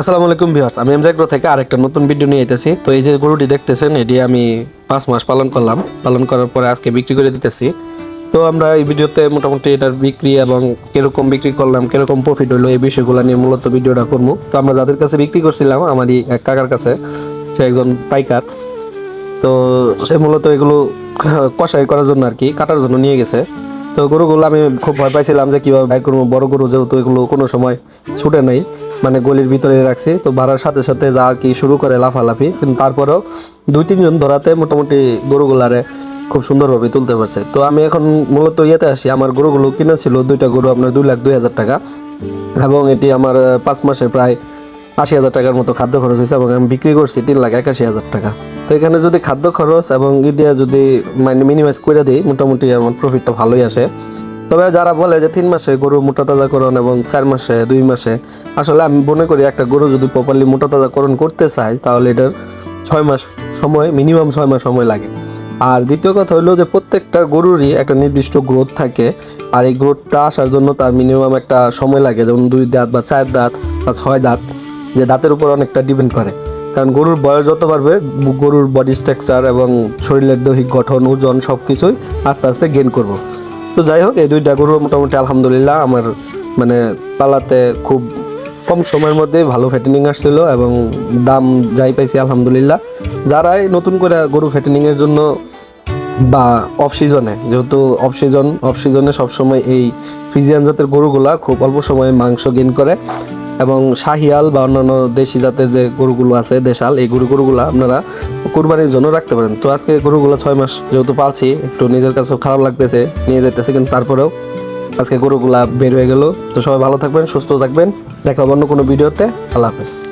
আসসালামু আলাইকুম ভিউয়ার্স, আমি এমজাগ্রো থেকে আরেকটা নতুন ভিডিও নিয়ে এসেছি তো এই যে গরুটি দেখতেছেন, এটি আমি পাঁচ মাস পালন করলাম। পালন করার পরে আজকে বিক্রি করে দিতেছি। তো আমরা এই ভিডিওতে মোটামুটি এটার বিক্রি এবং কীরকম বিক্রি করলাম, কীরকম প্রফিট হলো এই বিষয়গুলো নিয়ে মূলত ভিডিওটা করব। তো আমরা যাদের কাছে বিক্রি করছিলাম, আমারই এক কাকার কাছে, সে একজন পাইকার। তো সে মূলত এগুলো কষাই করার জন্য আর কি, কাটার জন্য নিয়ে গেছে। তো গরুগুলো আমি খুব ভয় পাইছিলাম যে কীভাবে বাইক করব, বড় গরু যেহেতু এগুলো কোনো সময় ছুটে নেই। মানে গলির ভিতরে রাখছি। তো বাড়ার সাথে সাথে যা কি শুরু করে লাফালাফি, কিন্তু তারপরেও দুই তিনজন ধরাতে মোটামুটি গরুগুলারে খুব সুন্দরভাবে তুলতে পারছে। তো আমি এখন মূলত ইয়েতে আসি, আমার গরুগুলো কিনা ছিল দুইটা গরু আপনার দুই লাখ দুই হাজার টাকা এবং এটি আমার পাঁচ মাসে প্রায় আশি হাজার টাকার মতো খাদ্য খরচ হয়েছে এবং আমি বিক্রি করছি তিন লাখ একাশি হাজার টাকা। তো এখানে যদি খাদ্য খরচ এবং ই দিয়ে যদি মানে মিনিমাইজ করে দিই, মোটামুটি আমার প্রফিটটা ভালোই আসে। তবে যারা বলে যে তিন মাসে গরু মোটা তাজাকরণ এবং চার মাসে, দুই মাসে, আসলে আমি মনে করি একটা গরু যদি প্রপারলি মোটা তাজাকরণ করতে চাই তাহলে এটার ছয় মাস সময় মিনিমাম ছয় মাস সময় লাগে। আর দ্বিতীয় কথা হলো যে প্রত্যেকটা গরুরই একটা নির্দিষ্ট গ্রোথ থাকে, আর এই গ্রোথটা আসার জন্য তার মিনিমাম একটা সময় লাগে, যেমন দুই দাঁত বা চার দাঁত বা ছয় দাঁত, যে দাঁতের উপর অনেকটা ডিপেন্ড করে। কারণ গরুর বয়স যত বাড়বে, গরুর বডি স্ট্রাকচার এবং শরীরের দৈহিক গঠন, ওজন সব কিছুই আস্তে আস্তে গেন করব। তো যাই হোক, এই দুইটা গরু মোটামুটি আলহামদুলিল্লাহ আমার মানে পালাতে খুব কম সময়ের মধ্যে ভালো ফ্যাটেনিং আসছিল এবং দাম যাই পাইছি আলহামদুলিল্লাহ। যারাই নতুন করে গরু ফ্যাটেনিংয়ের জন্য বা অফ সিজনে যেহেতু অফ সিজন অফ সিজনে সবসময় এই ফ্রিজিয়ান জাতের গরুগুলা খুব অল্প সময়ে মাংস গেন করে। এবং শাহিয়াল বা অন্যান্য দেশি জাতের যে গরুগুলো আছে, দেশাল, এই গরু গরুগুলো আপনারা কোরবানির জন্য রাখতে পারেন। তো আজকে গরুগুলো ছয় মাস যেহেতু পালছি, একটু নিজের কাছেও খারাপ লাগতেছে, নিয়ে যেতেছে কিন্তু তারপরেও আজকে গরুগুলা বের হয়ে গেল। তো সবাই ভালো থাকবেন, সুস্থ থাকবেন। দেখা অন্য কোনো ভিডিওতে। আল্লাহ হাফেজ।